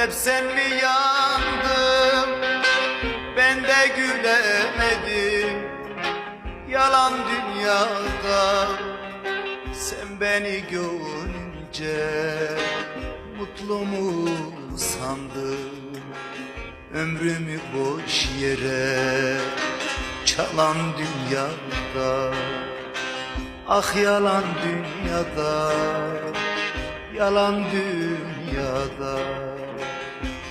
Hep senli yandım Ben de gülemedim. Yalan dünyada Sen beni görünce Mutlu mu sandın? Ömrümü boş yere Çalan dünyada Ah yalan dünyada Yalan dünyada.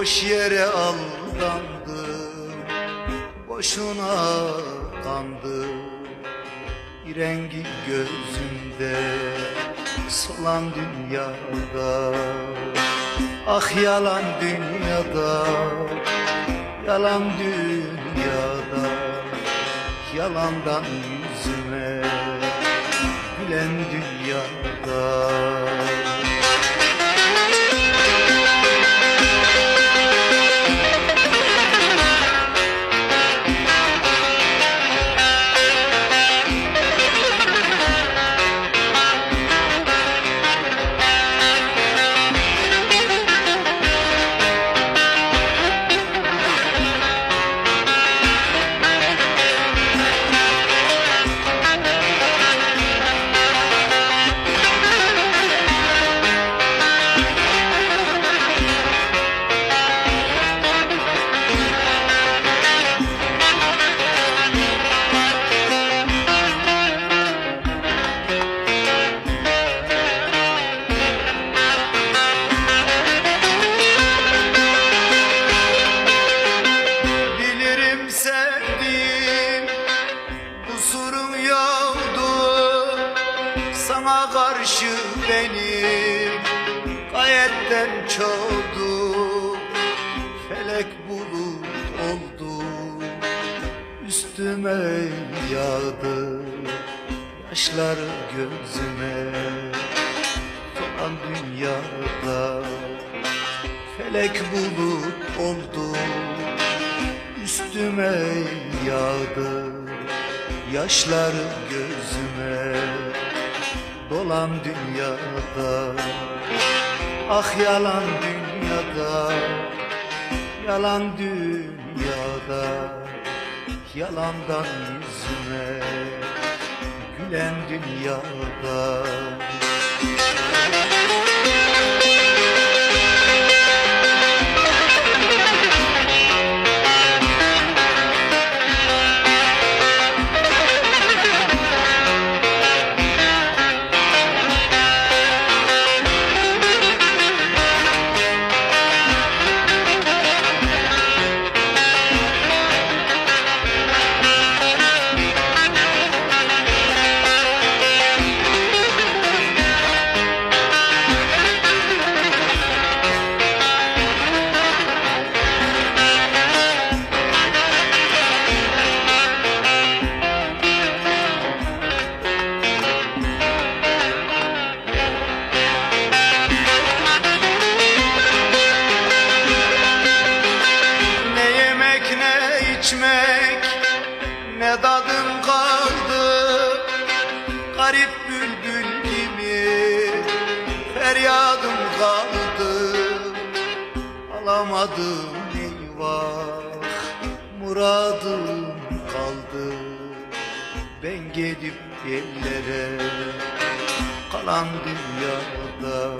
Boş yere aldandım Boşuna kandım rengi gözümde Solan dünyada Ah yalan dünyada Yalan dünyada Yalandan yüzüme karşı benim gayetten çoğdu Felek bulut oldu. Üstüme yağdı Yaşlar gözüme. Falan dünyada Felek bulut oldu. Üstüme yağdı Yaşlar gözüme dolan dünyada. Ah yalan dünyada. Yalan dünyada. Yalandan yüzüme Gülen dünyada içmek ne tadım kaldı? Garip bülbül gibi feryadım kaldı. Alamadım eyvah muradım kaldı. Ben gidip ellere Kalan dünyada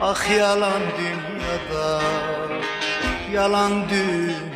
Ah yalan dünyada Yalan dünyada